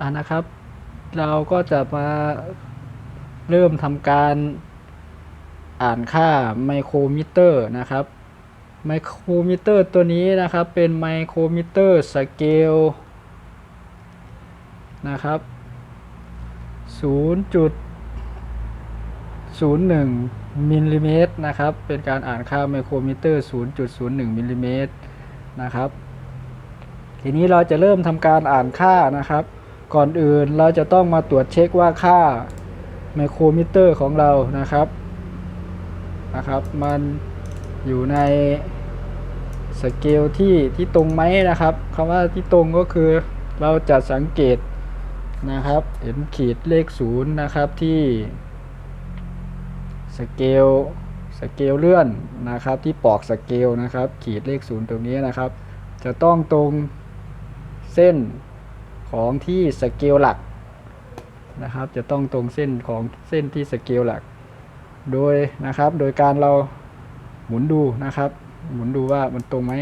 อ่านะครับ เราก็จะมาเริ่มทำการอ่านค่าไมโครมิเตอร์นะครับไมโครมิเตอร์ตัวนี้นะครับเป็นไมโครมิเตอร์สเกลนะครับ0.01มิลลิเมตรนะครับ เป็นการอ่านค่าไมโครมิเตอร์ 0.01มิลลิเมตรนะครับ ทีนี้เราจะเริ่มทำการอ่านค่านะครับ ก่อนอื่นเราจะต้องมาตรวจเช็คว่าค่าไมโครมิเตอร์ของเรานะครับนะครับ มันอยู่ในสเกลที่ที่ตรงไหมนะครับคำว่าที่ตรงก็คือเราจะสังเกตนะครับ เห็นขีดเลขศูนย์นะครับที่สเกลสเกลเลื่อนนะครับ ที่ปอกสเกลนะครับ ขีดเลขศูนย์ตรงนี้นะครับ จะต้องตรงเส้น ของที่สเกลหลักนะครับ จะต้องตรงเส้นของเส้นที่สเกลหลัก โดยนะครับ โดยการเราหมุนดูนะครับ หมุนดูว่ามันตรงไหม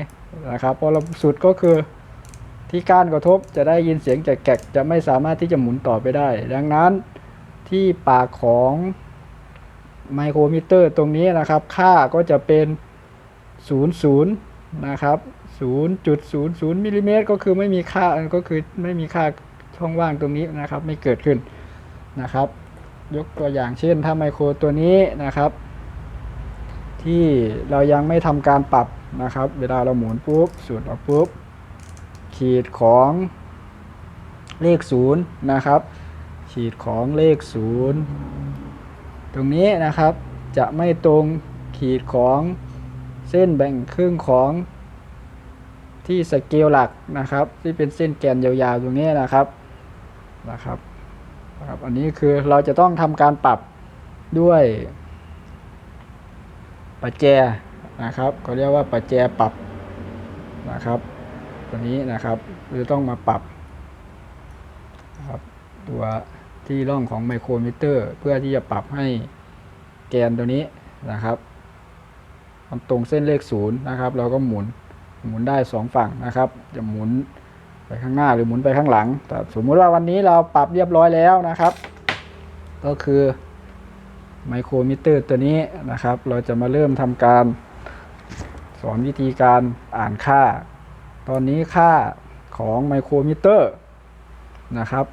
นะครับ พอเราสุดก็คือที่ก้านกระทบจะได้ยินเสียงแกกจะไม่สามารถที่จะหมุนต่อไปได้ ดังนั้นที่ปากของไมโครมิเตอร์ตรงนี้นะครับ ค่าก็จะเป็น 00 นะครับ 0.00มิลลิเมตรก็คือไม่มีค่าก็คือไม่มีค่าช่องว่างตรงนี้นะครับ ไม่เกิดขึ้นนะครับ ยกตัวอย่างเช่นถ้าไมโครตัวนี้นะครับ ที่เรายังไม่ทำการปรับนะครับ เวลาเราหมุนปุ๊บสูดออกปุ๊บขีดของเลขศูนย์นะครับ ขีดของเลขศูนย์ตรงนี้นะครับจะไม่ตรงขีดของเส้นแบ่งครึ่งของ ที่สเกลหลักนะครับ ที่เป็นเส้นแกนยาวๆตรงนี้นะครับนะครับนะครับ อันนี้คือเราจะต้องทำการปรับด้วยปัจแจนะครับเขาเรียกว่าปัจแจปรับนะครับตัวนี้นะครับคือต้องมาปรับนะครับตัวที่ร่องของไมโครมิเตอร์ เพื่อที่จะปรับให้แกนตัวนี้นะครับมันตรงเส้นเลขศูนย์นะครับ เราก็หมุน หมุนได้สองฝั่งนะครับ จะหมุนไปข้างหน้าหรือหมุนไปข้างหลัง แต่สมมุติว่าวันนี้เราปรับเรียบร้อยแล้วนะครับ ก็คือไมโครมิเตอร์ตัวนี้นะครับ เราจะมาเริ่มทำการ สอนวิธีการอ่านค่า ตอนนี้ค่าของไมโครมิเตอร์นะครับ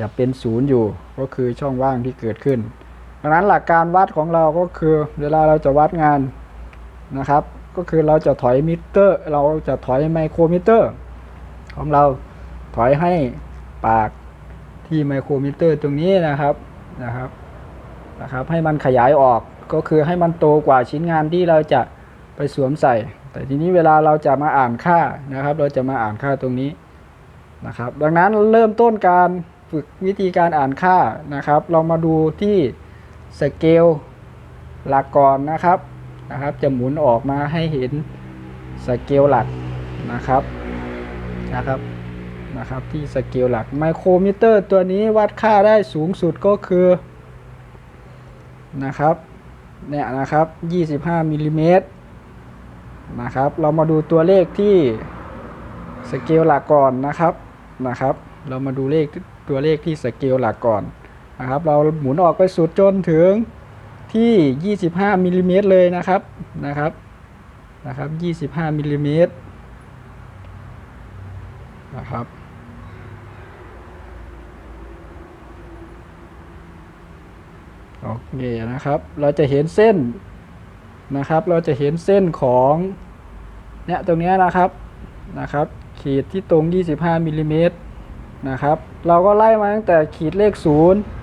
จะเป็นศูนย์อยู่ก็คือช่องว่างที่เกิดขึ้นดังนั้นหลักการวัดของเราก็คือ เวลาเราจะวัดงานนะครับ ก็คือเราจะถอยมิเตอร์ เราจะถอยไมโครมิเตอร์ ของเราถอยให้ปากที่ไมโครมิเตอร์ตรงนี้นะครับนะครับนะครับ ให้มันขยายออกก็คือให้มันโตกว่าชิ้นงานที่เราจะไปสวมใส่ แต่ทีนี้เวลาเราจะมาอ่านค่านะครับ เราจะมาอ่านค่าตรงนี้นะครับ ดังนั้นเริ่มต้นการฝึกวิธีการอ่านค่านะครับ เรามาดูที่สเกลหลักก่อนนะครับ นะครับ จะหมุนออกมาให้เห็นสเกลหลักนะครับนะครับนะครับที่สเกลหลักไมโครมิเตอร์ตัวนี้วัดค่าได้สูงสุดก็คือนะครับเนี่ยนะครับ 25มิลลิเมตรนะครับเรามาดูตัวเลขที่สเกลหลักก่อนนะครับนะครับ เรามาดูเลขตัวเลขที่สเกลหลักก่อนนะครับ เราหมุนออกไปสุดจนถึง ที่ 25มิลลิเมตรเลยนะครับนะครับนะครับ25มิลลิเมตรนะครับโอเคนะครับ เราจะเห็นเส้นนะครับ เราจะเห็นเส้นของเนี่ยตรงเนี้ยนะครับนะครับ ขีดที่ตรง 25มิลลิเมตรนะครับ เราก็ไล่มาตั้งแต่ขีดเลข 0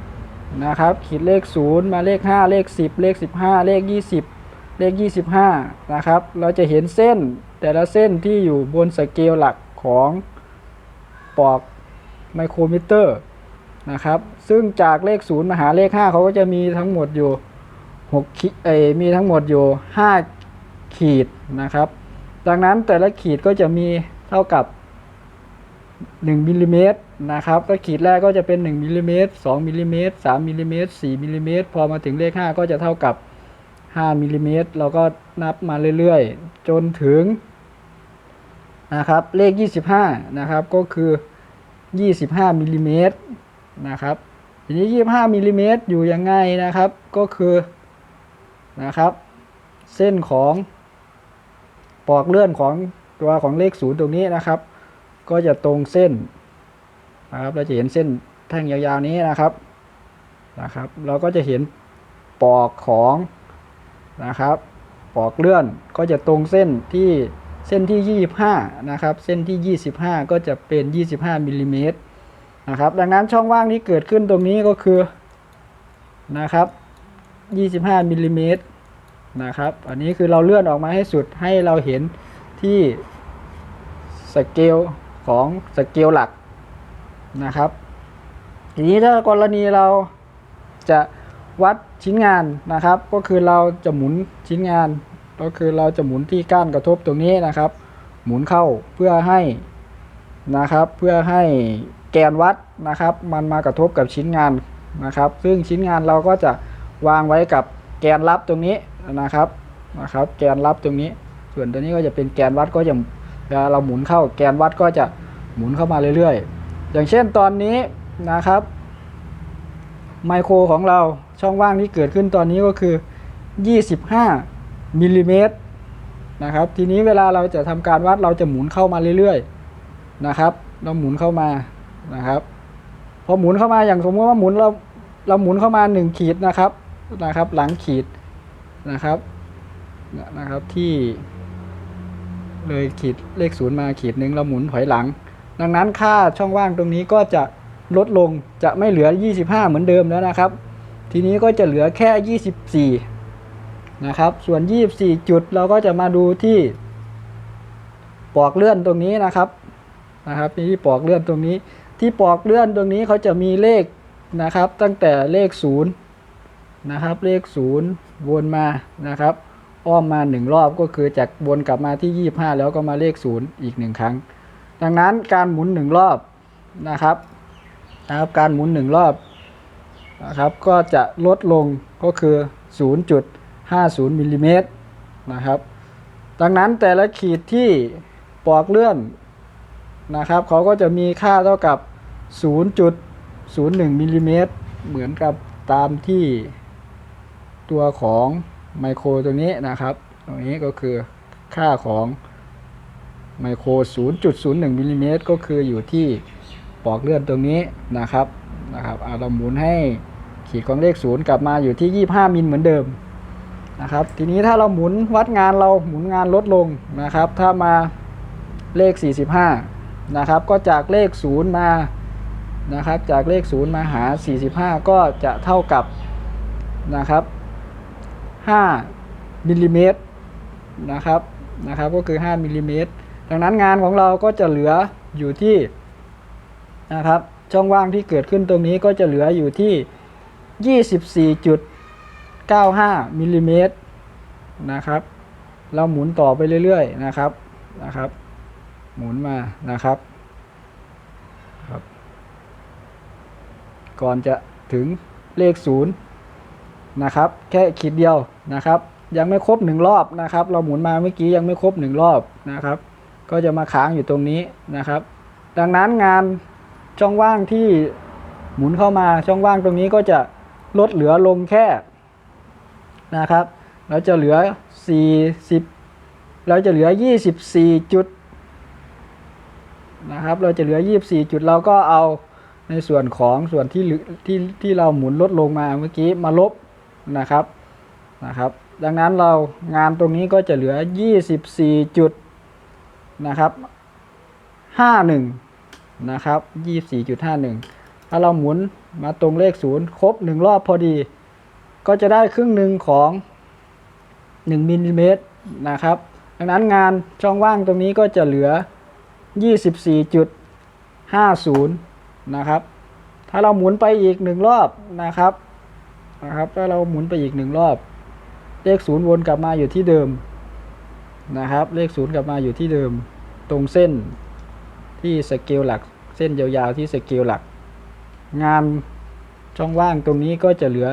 นะครับขีดเลข 0 มาเลข 5 เลข 10 เลข 15 เลข 20 เลข 25 นะครับ เราจะเห็นเส้นแต่ละเส้นที่อยู่บนสเกลหลักของปอกไมโครมิเตอร์นะครับ ซึ่งจากเลข 0 มาหาเลข 5 เขาก็จะมีทั้งหมดอยู่6ขีเอมีทั้งหมดอยู่ 5 ขีดนะครับ ดังนั้นแต่ละขีดก็จะมีเท่ากับ 1มิลลิเมตร นะครับก็ขีดแรกก็จะเป็น1มิลลิเมตร2มิลลิเมตร3มิลลิเมตร4มิลลิเมตรพอมาถึงเลข 5 ก็จะเท่ากับ5มิลลิเมตรเราก็นับมาเรื่อยๆ จนถึงนะครับเลข 25นะครับก็คือ 25มิลลิเมตรนะครับทีนี้ 25มิลลิเมตรอยู่ยังไงนะครับก็คือนะครับ เส้นของปอกเลื่อนของตัวของเลขศูนย์ตรงนี้นะครับ ก็จะตรงเส้น นะครับ เราจะเห็นเส้นแท่งยาวๆนี้นะครับนะครับ เราก็จะเห็นปอกของนะครับ ปอกเลื่อนก็จะตรงเส้นที่เส้นที่ 25 นะครับ เส้นที่ 25 ก็จะเป็น 25มิลลิเมตรนะครับ ดังนั้นช่องว่างที่เกิดขึ้นตรงนี้ก็คือนะครับ 25มิลลิเมตรนะครับ อันนี้คือเราเลื่อนออกมาให้สุดให้เราเห็นที่สเกลของสเกลหลัก นะครับทีนี้ถ้ากรณีเราจะวัดชิ้นงานนะครับ ก็คือเราจะหมุนชิ้นงาน ก็คือเราจะหมุนที่ก้านกระทบตรงนี้นะครับ หมุนเข้าเพื่อให้นะครับ เพื่อให้แกนวัดนะครับ มันมากระทบกับชิ้นงานนะครับ ซึ่งชิ้นงานเราก็จะวางไว้กับแกนรับตรงนี้นะครับนะครับ แกนรับตรงนี้ ส่วนตัวนี้ก็จะเป็นแกนวัดก็จะเวลาเราหมุนเข้าแกนวัดก็จะหมุนเข้ามาเรื่อยๆ อย่างเช่นตอนนี้นะครับไมโครของเราช่องว่างที่เกิดขึ้นตอนนี้ก็คือ 25มิลลิเมตรนะครับ ทีนี้เวลาเราจะทำการวัดเราจะหมุนเข้ามาเรื่อยๆนะครับ เราหมุนเข้ามานะครับ พอหมุนเข้ามาอย่างสมมติว่าหมุนเราเราหมุนเข้ามา 1 ขีดนะครับนะครับ หลังขีดนะครับนะครับที่เลยขีดเลขศูนย์มาขีดหนึ่งเราหมุนถอยหลัง ดังนั้นค่าช่องว่างตรงนี้ก็จะลดลงจะไม่เหลือ 25 เหมือนเดิมแล้วนะครับ ทีนี้ก็จะเหลือแค่ 24 นะครับ ส่วน 24 จุดเราก็จะมาดูที่ปอกเลื่อนตรงนี้นะครับนะครับที่ปอกเลื่อนตรงนี้ ที่ปอกเลื่อนตรงนี้เขาจะมีเลขนะครับ ตั้งแต่เลข 0 นะครับ เลข 0 วนมานะครับ อ้อมมาหนึ่งรอบก็คือจากวนกลับมาที่ 25 แล้วก็มาเลข 0 อีกหนึ่งครั้ง ดังนั้นการหมุนหนึ่งรอบนะครับนะครับการหมุนหนึ่งรอบนะครับก็จะลดลงก็คือ 0.50มิลลิเมตรนะครับดังนั้นแต่ละขีดที่ปอกเลื่อนนะครับเขาก็จะมีค่าเท่ากับ 0.01มิลลิเมตรเหมือนกับตามที่ตัวของไมโครตรงนี้นะครับ ตรงนี้ก็คือค่าของ ไมโคร 0.01มิลลิเมตรก็คืออยู่ที่ปอกเลื่อนตรงนี้นะครับนะครับเราหมุนให้ขีดของเลข 0 กลับมาอยู่ที่ 25 มิลเหมือนเดิมนะครับ ทีนี้ถ้าเราหมุนวัดงานเราหมุนงานลดลงนะครับ ถ้ามาเลข 45 นะครับ ก็จากเลข 0 มานะครับ จากเลข 0 มาหา 45 ก็จะเท่ากับนะครับ 5มิลลิเมตรนะครับนะครับ ก็คือ 5มิลลิเมตร ดังนั้นงานของเราก็จะเหลืออยู่ที่นะครับช่องว่างที่เกิดขึ้นตรงนี้ก็จะเหลืออยู่ที่ 24.95มิลลิเมตรนะครับ เราหมุนต่อไปเรื่อยๆนะครับนะครับ หมุนมานะครับครับ ก่อนจะถึงเลขศูนย์นะครับ แค่ขีดเดียวนะครับ ยังไม่ครบหนึ่งรอบนะครับ เราหมุนมาเมื่อกี้ยังไม่ครบหนึ่งรอบนะครับ ก็จะมาค้างอยู่ตรงนี้นะครับ ดังนั้นงานช่องว่างที่หมุนเข้ามาช่องว่างตรงนี้ก็จะลดเหลือลงแค่นะครับเราจะเหลือ 40 เราจะเหลือ 24 จุดนะครับ เราจะเหลือ 24 จุดเราก็เอาในส่วนของส่วนที่ที่ที่เราหมุนลดลงมาเมื่อกี้มาลบนะครับนะครับ ดังนั้นเรางานตรงนี้ก็จะเหลือ 24 จุด นะครับ51นะครับ24.51ถ้าเราหมุนมาตรงเลข0ครบ1รอบพอดี ก็จะได้ครึ่งหนึ่งของ1มิลลิเมตรนะครับดังนั้นงานช่องว่างตรงนี้ก็จะเหลือ 24.50 นะครับ ถ้าเราหมุนไปอีกหนึ่งรอบนะครับนะครับ ถ้าเราหมุนไปอีกหนึ่งรอบ เลขศูนย์วนกลับมาอยู่ที่เดิม นะครับ เลขศูนย์กลับมาอยู่ที่เดิมตรงเส้นที่สเกลหลัก เส้นยาวๆที่สเกลหลัก งานช่องว่างตรงนี้ก็จะเหลือ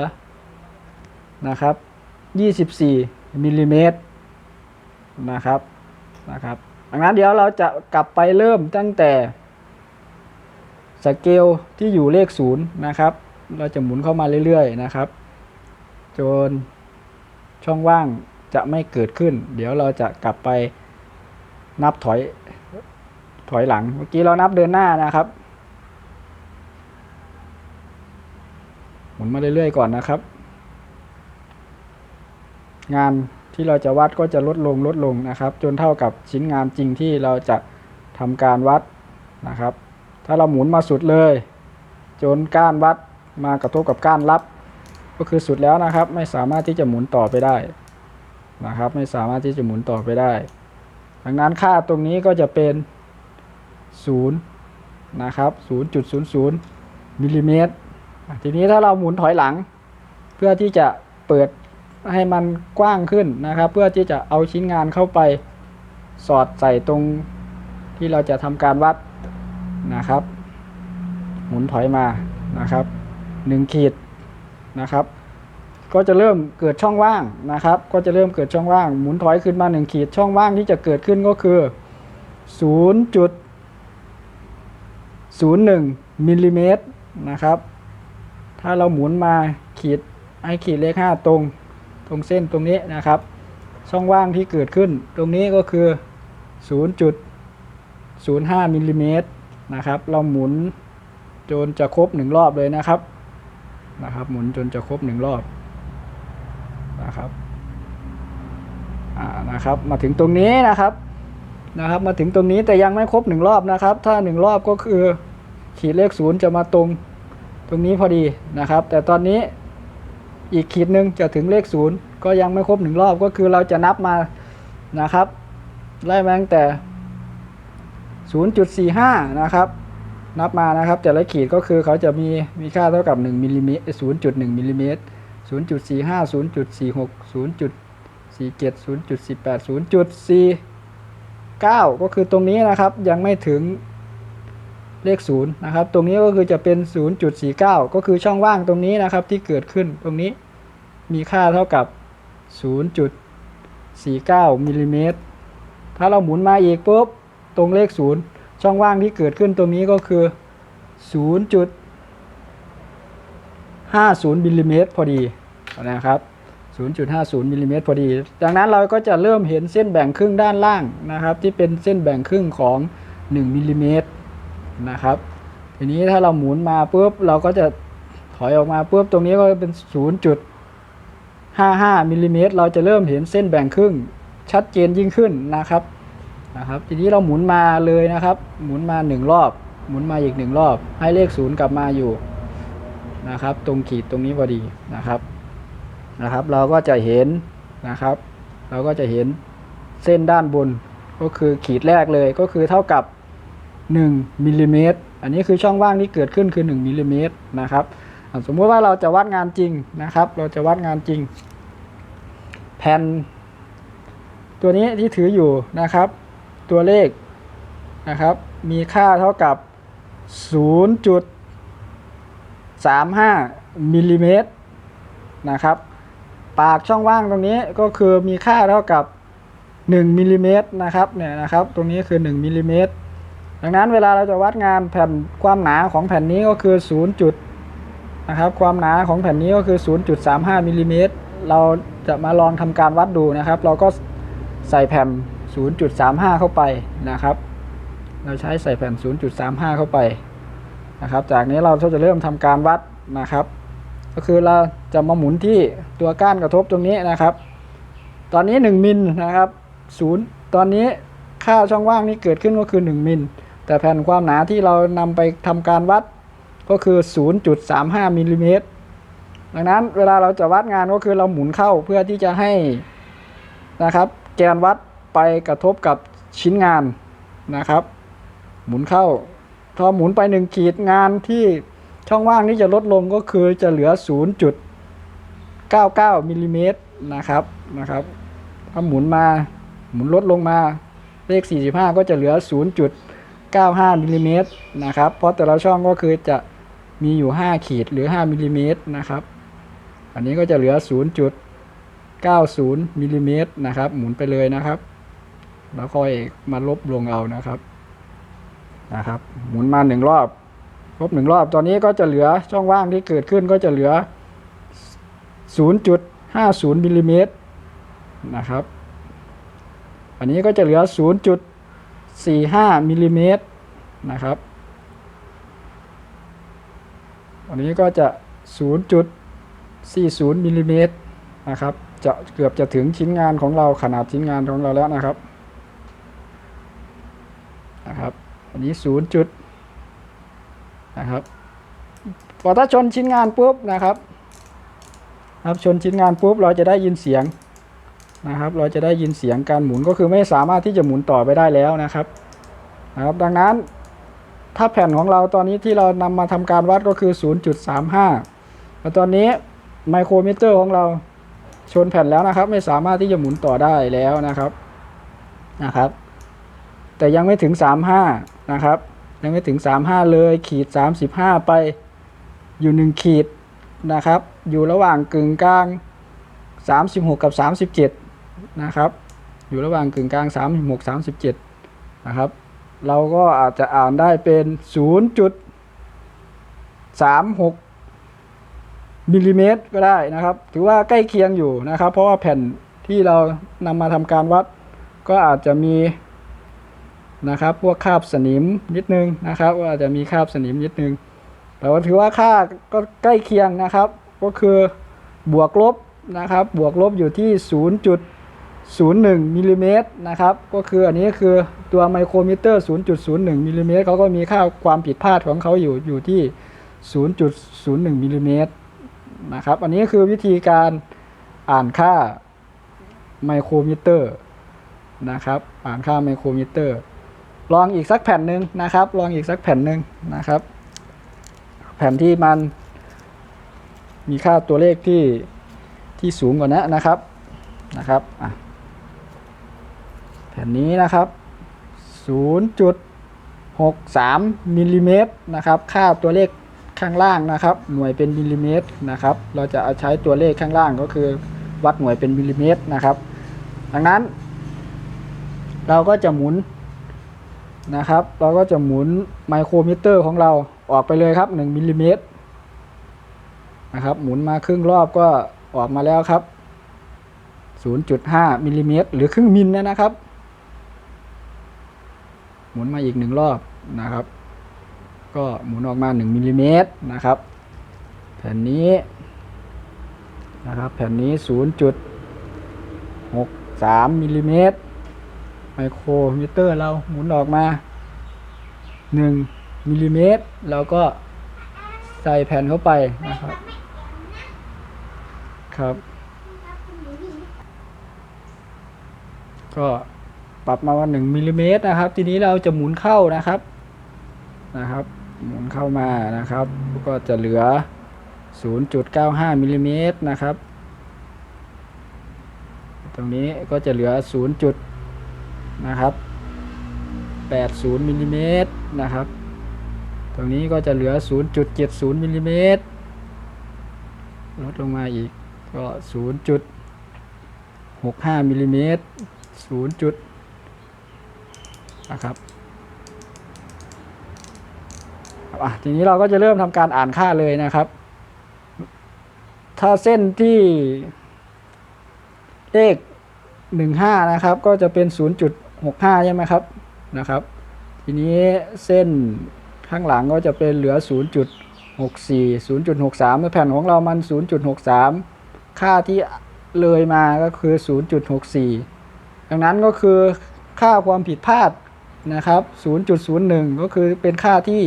นะครับ 24มิลลิเมตรนะครับนะครับดังนั้นเดี๋ยวเราจะกลับไปเริ่มตั้งแต่สเกลที่อยู่เลขศูนย์นะครับ เราจะหมุนเข้ามาเรื่อยๆนะครับ จนช่องว่าง จะไม่เกิดขึ้น เดี๋ยวเราจะกลับไปนับถอยถอยหลัง เมื่อกี้เรานับเดินหน้านะครับ หมุนมาเรื่อยๆก่อนนะครับ งานที่เราจะวัดก็จะลดลงลดลงนะครับ จนเท่ากับชิ้นงานจริงที่เราจะทำการวัดนะครับ ถ้าเราหมุนมาสุดเลย จนก้านวัดมากระทบกับก้านรับ ก็คือสุดแล้วนะครับ ไม่สามารถที่จะหมุนต่อไปได้ นะครับ ไม่สามารถที่จะหมุนต่อไปได้ ดังนั้นค่าตรงนี้ก็จะเป็น0นะครับ0.00มิลลิเมตรทีนี้ถ้าเราหมุนถอยหลัง เพื่อที่จะเปิดให้มันกว้างขึ้นนะครับ เพื่อที่จะเอาชิ้นงานเข้าไปสอดใส่ตรงที่เราจะทำการวัดนะครับ หมุนถอยมานะครับ 1 ขีดนะครับ ก็จะเริ่มเกิดช่องว่างนะครับ ก็จะเริ่มเกิดช่องว่าง หมุนถอยขึ้นมา1ขีดช่องว่างที่จะเกิดขึ้นก็คือ 0.01มิลลิเมตรนะครับ ถ้าเราหมุนมาขีดให้ขีดเลข 5 ตรงตรงเส้นตรงนี้นะครับ ช่องว่างที่เกิดขึ้น ตรงนี้ก็คือ 0.05มิลลิเมตรนะครับ เราหมุนจนจะครบหนึ่งรอบเลยนะครับนะครับ หมุนจนจะครบหนึ่งรอบ นะครับอ่านะครับมาถึงตรงนี้นะครับนะครับ มาถึงตรงนี้แต่ยังไม่ครบหนึ่งรอบนะครับ ถ้าหนึ่งรอบก็คือขีดเลขศูนย์จะมาตรงตรงนี้พอดีนะครับ แต่ตอนนี้อีกขีดหนึ่งจะถึงเลขศูนย์ก็ยังไม่ครบหนึ่งรอบก็คือเราจะนับมานะครับไล่มาตั้งแต่ 0.45 นะครับ นับมานะครับ แต่ละขีดก็คือเขาจะมีมีค่าเท่ากับ1มิลลิเมตร0.1มิลลิเมตร 0.45 0.46 0.47 0.48 0.49 ก็คือตรงนี้นะครับยังไม่ถึงเลข0นะครับ ตรงนี้ก็คือจะเป็น 0.49 ก็คือช่องว่างตรงนี้นะครับที่เกิดขึ้นตรงนี้มีค่าเท่ากับ 0.49มิลลิเมตร ถ้าเราหมุนมาอีกปุ๊บ ตรงเลข 0 ช่องว่างที่เกิดขึ้นตรงนี้ก็คือ 0. 0.50มิลลิเมตรพอดีนะครับ 0.50มิลลิเมตรพอดี ดังนั้นเราก็จะเริ่มเห็นเส้นแบ่งครึ่งด้านล่างนะครับ ที่เป็นเส้นแบ่งครึ่งของ 1มิลลิเมตรนะครับ ทีนี้ถ้าเราหมุนมาปุ๊บเราก็จะถอยออกมาปุ๊บตรงนี้ก็เป็น 0.55มิลลิเมตรเราจะเริ่มเห็นเส้นแบ่งครึ่งชัดเจนยิ่งขึ้นนะครับนะครับ ทีนี้เราหมุนมาเลยนะครับ หมุนมาหนึ่งรอบ หมุนมาอีกหนึ่งรอบ ให้เลขศูนย์กลับมาอยู่ นะครับ ตรงขีดตรงนี้พอดีนะครับนะครับ เราก็จะเห็นนะครับ เราก็จะเห็นเส้นด้านบนก็คือขีดแรกเลยก็คือเท่ากับ 1มิลลิเมตรอันนี้คือช่องว่างที่เกิดขึ้นคือ 1มิลลิเมตรนะครับสมมติว่าเราจะวัดงานจริงนะครับ เราจะวัดงานจริง แผ่น ตัวนี้ที่ถืออยู่นะครับ ตัวเลขนะครับ มีค่าเท่ากับ 35มิลลิเมตรนะครับ ปากช่องว่างตรงนี้ก็คือมีค่าเท่ากับ1มิลลิเมตรนะครับเนี่ยนะครับตรงนี้คือ1มิลลิเมตรดังนั้นเวลาเราจะวัดงานแผ่นความหนาของแผ่นนี้ก็คือ 0. จุดนะครับความหนาของแผ่นนี้ก็คือ 0.35มิลลิเมตรเราจะมาลองทำการวัดดูนะครับ เราก็ใส่แผ่น 0.35 เข้าไปนะครับ เราใช้ใส่แผ่น 0.35 เข้าไป นะครับ จากนี้เราจะเริ่มทำการวัดนะครับ ก็คือเราจะมาหมุนที่ตัวก้านกระทบตรงนี้นะครับ ตอนนี้ 1มิลนะครับ0ตอนนี้ค่าช่องว่างนี้เกิดขึ้นก็คือ 1มิลแต่แผ่นความหนาที่เรานำไปทำการวัดก็คือ 0.35มิลลิเมตรดังนั้นเวลาเราจะวัดงานก็คือเราหมุนเข้าเพื่อที่จะให้นะครับ แกนวัดไปกระทบกับชิ้นงานนะครับ หมุนเข้า พอหมุนไปหนึ่งขีดงานที่ช่องว่างนี้จะลดลงก็คือจะเหลือ 0.99มิลลิเมตรนะครับนะครับถ้าหมุนมาหมุนลดลงมาเลข 45 ก็จะเหลือ 0.95มิลลิเมตรนะครับ เพราะแต่ละช่องก็คือจะมีอยู่ 5 ขีดหรือ 5มิลลิเมตรนะครับ อันนี้ก็จะเหลือ 0.90มิลลิเมตรนะครับ หมุนไปเลยนะครับ แล้วค่อยมาลบลงเอานะครับ นะครับ หมุนมาหนึ่งรอบ ครบหนึ่งรอบ ตอนนี้ก็จะเหลือช่องว่างที่เกิดขึ้นก็จะเหลือ 0.50มิลลิเมตรนะครับ อันนี้ก็จะเหลือ 0.45มิลลิเมตรนะครับอันนี้ก็จะ 0.40มิลลิเมตรนะครับ จะเกือบจะถึงชิ้นงานของเราขนาดชิ้นงานของเราแล้วนะครับ นนี้0จุดนะครับพอถ้าชนชิ้นงานปุ๊บนะครับครับชนชิ้นงานปุ๊บเราจะได้ยินเสียงนะครับ เราจะได้ยินเสียงการหมุนก็คือไม่สามารถที่จะหมุนต่อไปได้แล้วนะครับนะครับ ดังนั้นถ้าแผ่นของเราตอนนี้ที่เรานำมาทำการวัดก็คือ 0.35แล้วตอนนี้ไมโครมิเตอร์ของเราชนแผ่นแล้วนะครับ ไม่สามารถที่จะหมุนต่อได้แล้วนะครับนะครับ แต่ยังไม่ถึง 35 นะครับยังไม่ถึง 35 เลยขีด 35 ไปอยู่ 1 ขีดนะครับ อยู่ระหว่างกึ่งกลาง 36 กับ 37 นะครับ อยู่ระหว่างกึ่งกลาง 36 37 นะครับ เราก็อาจจะอ่านได้เป็น 0.36 มิลลิเมตรก็ได้นะครับ ถือว่าใกล้เคียงอยู่นะครับ เพราะว่าแผ่นที่เรานำมาทำการวัดก็อาจจะมี นะครับ พวกคาบสนิมนิดนึงนะครับอาจจะมีคาบสนิมนิดนึง แต่ว่าถือว่าค่าก็ใกล้เคียงนะครับ ก็คือบวกลบนะครับ บวกลบอยู่ที่ 0.01มิลลิเมตรนะครับ ก็คืออันนี้คือตัวไมโครมิเตอร์ 0.01มิลลิเมตรเขาก็มีค่าความผิดพลาดของเขาอยู่อยู่ที่ 0.01มิลลิเมตรนะครับ อันนี้คือวิธีการอ่านค่าไมโครมิเตอร์นะครับ อ่านค่าไมโครมิเตอร์ ลองอีกสักแผ่นหนึ่งนะครับ ลองอีกสักแผ่นหนึ่งนะครับ แผ่นที่มัน มีค่าตัวเลขที่ที่สูงกว่านั้นะครับนะครับแผ่นนี้นะครับ 0.63มิลลิเมตรนะครับ ค่าตัวเลขข้างล่างนะครับ หน่วยเป็นมิลลิเมตรนะครับ เราจะเอาใช้ตัวเลขข้างล่างก็คือวัดหน่วยเป็นมิลลิเมตรนะครับ ดังนั้น เราก็จะหมุน นะครับ เราก็จะหมุนไมโครมิเตอร์ของเราออกไปเลยครับ1มิลลิเมตรนะครับหมุนมาครึ่งรอบก็ออกมาแล้วครับ 0.5มิลลิเมตรหรือครึ่งมิลนนะครับ หมุนมาอีกหนึ่งรอบนะครับ ก็หมุนออกมา1มิลลิเมตรนะครับ แผ่นนี้นะครับแผ่นนี้ 0.63มิลลิเมตร ไมโครมิเตอร์เราหมุนออกมา 1มิลลิเมตรเราก็ใส่แผ่นเข้าไปนะครับ ครับ ก็ปรับมาว่า1มิลลิเมตรนะครับ ทีนี้เราจะหมุนเข้านะครับนะครับ หมุนเข้ามานะครับ ก็จะเหลือ 0.95มิลลิเมตรนะครับ ตรงนี้ก็จะเหลือ 0. นะครับ 80มิลลิเมตรนะครับ ตรงนี้ก็จะเหลือ 0.70มิลลิเมตรลดลงมาอีกก็ 0.65มิลลิเมตร0จุดนะครับอะทีนี้เราก็จะเริ่มทำการอ่านค่าเลยนะครับ ถ้าเส้นที่เลข15นะครับ ก็จะเป็น 65 ใช่ไหมครับนะครับ ทีนี้เส้นข้างหลังก็จะเป็นเหลือ 0.64 0.63ในแผ่นของเรามัน 0.63 ค่าที่เลยมาก็คือ 0.64 ดังนั้นก็คือค่าความผิดพลาดนะครับ 0.01 ก็คือเป็นค่าที่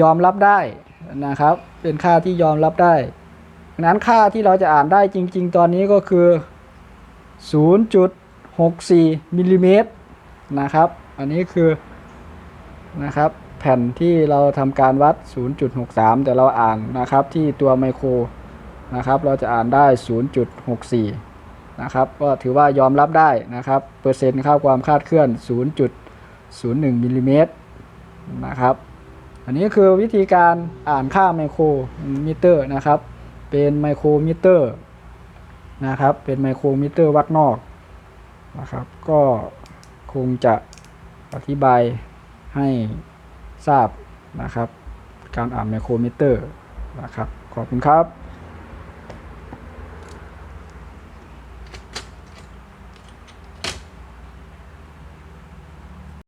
ยอมรับได้นะครับ เป็นค่าที่ยอมรับได้ดังนั้นค่าที่เราจะอ่านได้จริง ๆ ตอนนี้ก็คือ 0.64มิลลิเมตร นะครับ อันนี้คือนะครับ แผ่นที่เราทำการวัด 0.63 แต่เราอ่านนะครับที่ตัวไมโครนะครับ เราจะอ่านได้ 0.64 นะครับ ก็ถือว่ายอมรับได้นะครับ เปอร์เซ็นต์ค่าความคาดเคลื่อน 0.01มิลลิเมตรนะครับ อันนี้คือวิธีการอ่านค่าไมโครมิเตอร์นะครับ เป็นไมโครมิเตอร์นะครับ เป็นไมโครมิเตอร์วัดนอกนะครับ ก็ งจะอธิบายให้ทราบนะครับ การอ่านไมโครมิเตอร์นะครับ ขอบคุณครับ